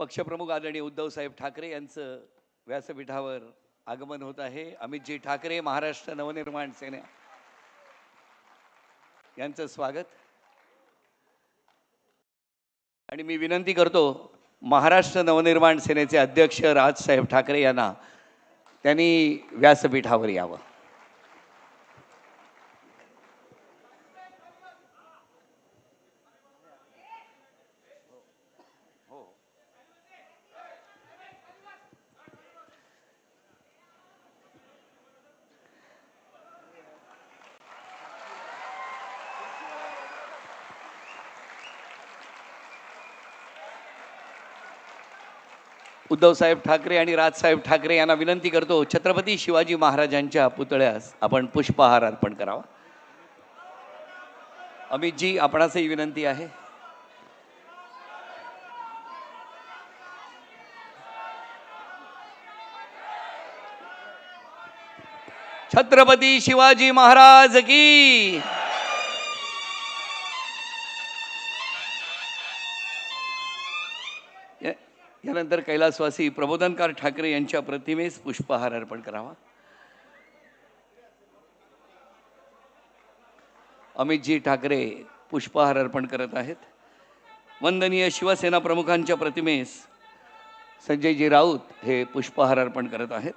पक्षप्रमुख आदरणीय उद्धवसाहेब ठाकरे यांचं व्यासपीठावर आगमन होत आहे. अमितजी ठाकरे महाराष्ट्र नवनिर्माण सेना. यांचं स्वागत. आणि मी विनंती करतो महाराष्ट्र नवनिर्माण सेनेचे अध्यक्ष राजसाहेब ठाकरे यांना त्यांनी व्यासपीठावर यावं. उद्धवसाहेब ठाकरे आणि राजसाहेब ठाकरे यांना विनंती करतो छत्रपती शिवाजी महाराजांच्या पुतळ्यास आपण पुष्पहार अर्पण करावा अमितजी आपणासही विनंती आहे छत्रपती शिवाजी महाराज की yeah. यानंतर कैलासवासी प्रबोधनकार ठाकरे यांच्या प्रतिमेस पुष्पहार अर्पण करावा. अमितजी ठाकरे पुष्पहार अर्पण करत आहेत. वंदनीय शिवसेना प्रमुखांच्या प्रतिमेस संजयजी राऊत हे पुष्पहार अर्पण करत आहेत.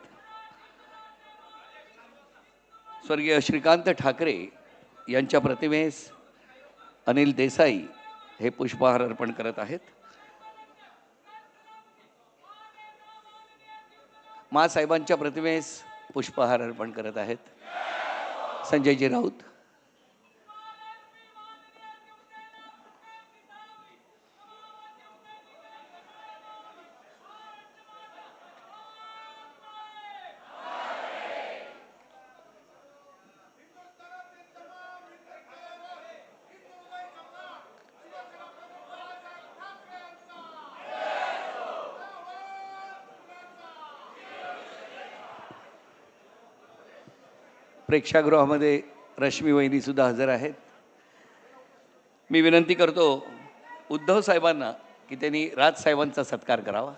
स्वर्गीय श्रीकांत ठाकरे यांच्या प्रतिमेस अनिल देसाई हे पुष्पहार अर्पण करत आहेत. मासाहेबांच्या प्रतिमेस पुष्पहार अर्पण करत आहेत. संजयजी राऊत. प्रेक्षागृहामध्ये रश्मी वहिनीसुद्धा हजर आहेत. मी विनंती करतो उद्धव साहेबांना की त्यांनी राजसाहेबांचा सत्कार करावा.